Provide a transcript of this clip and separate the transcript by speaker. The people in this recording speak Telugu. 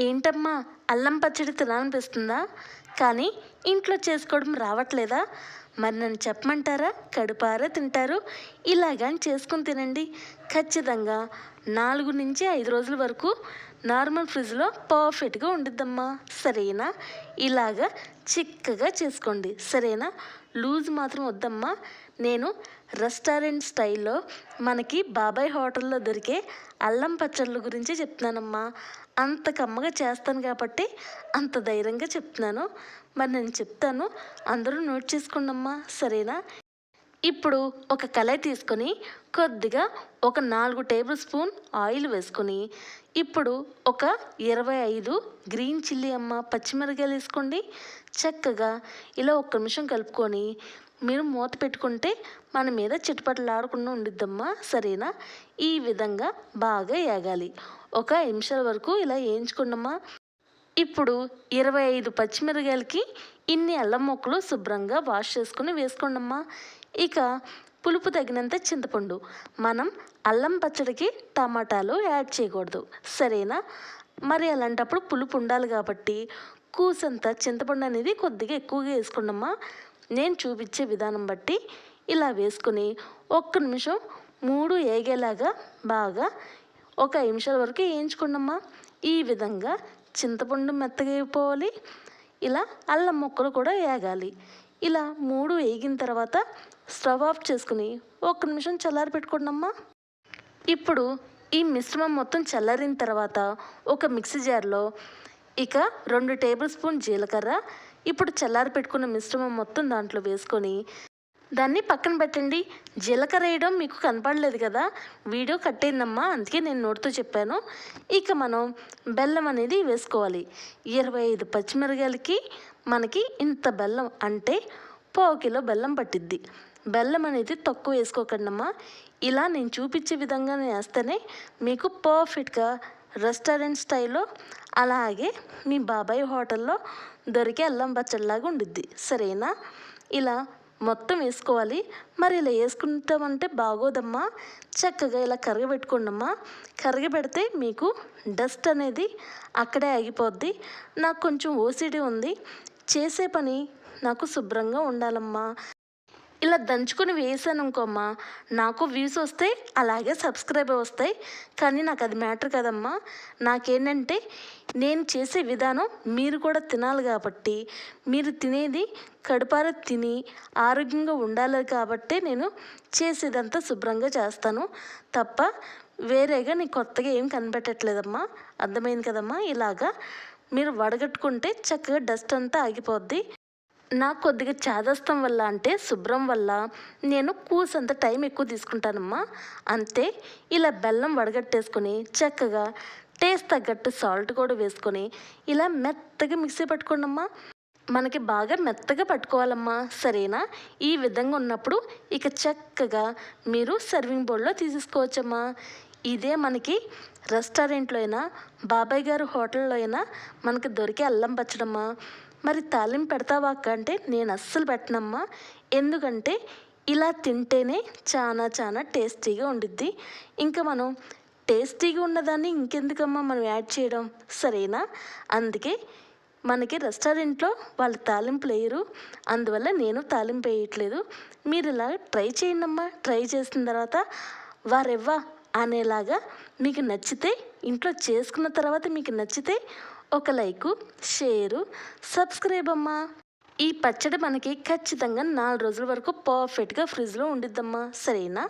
Speaker 1: ఏంటమ్మా అల్లం పచ్చడి తినాలనిపిస్తుందా? కానీ ఇంట్లో చేసుకోవడం రావట్లేదా? మరి నన్ను చెప్పమంటారా? కడుపారా తింటారు? ఇలాగని చేసుకుని తినండి. ఖచ్చితంగా నాలుగు నుంచి ఐదు రోజుల వరకు నార్మల్ ఫ్రిడ్జ్లో పర్ఫెక్ట్గా ఉండిద్దమ్మా. సరేనా? ఇలాగా చిక్కగా చేసుకోండి. సరేనా? లూజ్ మాత్రం వద్దమ్మా. నేను రెస్టారెంట్ స్టైల్లో మనకి బాబాయ్ హోటల్లో దొరికే అల్లం పచ్చళ్ళ గురించి చెప్తున్నానమ్మా. అంత కమ్మగా చేస్తాను కాబట్టి అంత ధైర్యంగా చెప్తున్నాను. మరి నేను చెప్తాను. అందరూ నోట్ చేసుకోండమ్మా. సరేనా? ఇప్పుడు ఒక కళాయి తీసుకొని కొద్దిగా ఒక నాలుగు టేబుల్ స్పూన్ ఆయిల్ వేసుకొని ఇప్పుడు ఒక ఇరవై ఐదు గ్రీన్ చిల్లీ అమ్మ పచ్చిమిరకాయలు వేసుకోండి. చక్కగా ఇలా ఒక్క నిమిషం కలుపుకొని మీరు మూత పెట్టుకుంటే మన మీద చిటపటలాడకుండా ఉండిద్దమ్మా సరేనా? ఈ విధంగా బాగా ఏగాలి. ఒక నిమిషాల వరకు ఇలా వేయించుకోండమ్మా. ఇప్పుడు ఇరవై ఐదు పచ్చిమిరకాయలకి ఇన్ని అల్లం ముక్కలు శుభ్రంగా వాష్ చేసుకుని వేసుకోండమ్మా. ఇక పులుపు తగినంత చింతపండు. మనం అల్లం పచ్చడికి టమాటాలు యాడ్ చేయకూడదు. సరేనా? మరి అలాంటప్పుడు పులుపు ఉండాలి కాబట్టి కూసంత చింతపండు అనేది కొద్దిగా ఎక్కువగా వేసుకోండమ్మా. నేను చూపించే విధానం బట్టి ఇలా వేసుకుని ఒక్క నిమిషం మూడు ఏగేలాగా బాగా ఒక ఐదు నిమిషాల వరకు వేయించుకోండమ్మా. ఈ విధంగా చింతపండు మెత్తగా అయిపోవాలి. ఇలా అల్లం ముక్కలు కూడా వేగాలి ఇలా మూడు వేగిన తర్వాత స్టవ్ ఆఫ్ చేసుకుని ఒక్క నిమిషం చల్లారి పెట్టుకోండమ్మా. ఇప్పుడు ఈ మిశ్రమం మొత్తం చల్లారిన తర్వాత ఒక మిక్సీ జార్లో ఇక రెండు టేబుల్ స్పూన్ జీలకర్ర ఇప్పుడు చల్లారి పెట్టుకున్న మిశ్రమం మొత్తం దాంట్లో వేసుకొని దాన్ని పక్కన పెట్టండి. జీలకర్ర వేయడం మీకు కనపడలేదు కదా? వీడియో కట్టేందమ్మా అందుకే నేను నోటితో చెప్పాను. ఇక మనం బెల్లం అనేది వేసుకోవాలి. ఇరవై ఐదు పచ్చిమిరకాయలకి మనకి ఇంత బెల్లం అంటే పావు కిలో బెల్లం పట్టిద్ది. బెల్లం అనేది తక్కువ వేసుకోకండమ్మా ఇలా నేను చూపించే విధంగా వేస్తేనే మీకు పర్ఫెక్ట్గా రెస్టారెంట్ స్టైల్లో అలాగే మీ బాబాయ్ హోటల్లో దొరికే అల్లం పచ్చడిలాగా ఉండిద్ది. సరేనా? ఇలా మొత్తం వేసుకోవాలి. మరి ఇలా వేసుకుంటామంటే బాగోదమ్మా. చక్కగా ఇలా కరగబెట్టుకోండమ్మా కరగబెడితే మీకు డస్ట్ అనేది అక్కడే ఆగిపోద్ది. నాకు కొంచెం ఓసిడి ఉంది. చేసే పని నాకు శుభ్రంగా ఉండాలమ్మా. ఇలా దంచుకొని వేసాను అనుకోమ్మా నాకు వ్యూస్ వస్తాయి అలాగే సబ్స్క్రైబ్ వస్తాయి. కానీ నాకు అది మ్యాటర్ కదమ్మా. నాకేంటంటే నేను చేసే విధానం మీరు కూడా తినాలి కాబట్టి. మీరు తినేది కడుపార తిని ఆరోగ్యంగా ఉండాలి కాబట్టే నేను చేసేదంతా శుభ్రంగా చేస్తాను. తప్ప వేరేగా నీకు కొత్తగా ఏం కనిపెట్టట్లేదమ్మా. అర్థమైంది కదమ్మా? ఇలాగా మీరు వడగట్టుకుంటే చక్కగా డస్ట్ అంతా ఆగిపోద్ది. నాకు కొద్దిగా చాదస్తం వల్ల అంటే శుభ్రం వల్ల నేను కూసంత టైం ఎక్కువ తీసుకుంటానమ్మా. అంతే ఇలా బెల్లం వడగట్టేసుకొని చక్కగా టేస్ట్ తగ్గట్టు సాల్ట్ కూడా వేసుకొని ఇలా మెత్తగా మిక్సీ పట్టుకోండమ్మా. మనకి బాగా మెత్తగా పట్టుకోవాలమ్మా సరేనా? ఈ విధంగా ఉన్నప్పుడు ఇక చక్కగా మీరు సర్వింగ్ బౌల్లో తీసేసుకోవచ్చమ్మా. ఇదే మనకి రెస్టారెంట్లో అయినా బాబాయ్ గారు హోటల్లో అయినా మనకి దొరికే అల్లం పచ్చడమ్మా. మరి తాలింపు పెడతావా అక్క అంటే నేను అస్సలు పెట్టనమ్మా. ఎందుకంటే ఇలా తింటేనే చాలా చాలా టేస్టీగా ఉండిద్ది. ఇంకా మనం టేస్టీగా ఉన్నదాన్ని ఇంకెందుకమ్మా మనం యాడ్ చేయడం? సరేనా? అందుకే మనకి రెస్టారెంట్లో వాళ్ళు తాలింపు లేరు అందువల్ల నేను తాలింపు వేయట్లేదు. మీరు ఇలా ట్రై చేయండి అమ్మా ట్రై చేసిన తర్వాత వారెవ్వా అనేలాగా మీకు నచ్చితే ఇంట్లో చేసుకున్న తర్వాత మీకు నచ్చితే ఒక లైకు షేరు సబ్స్క్రైబ్ అమ్మా. ఈ పచ్చడి మనకి ఖచ్చితంగా నాలుగు రోజుల వరకు పర్ఫెక్ట్గా ఫ్రిడ్జ్లో ఉండిద్దమ్మా. సరేనా?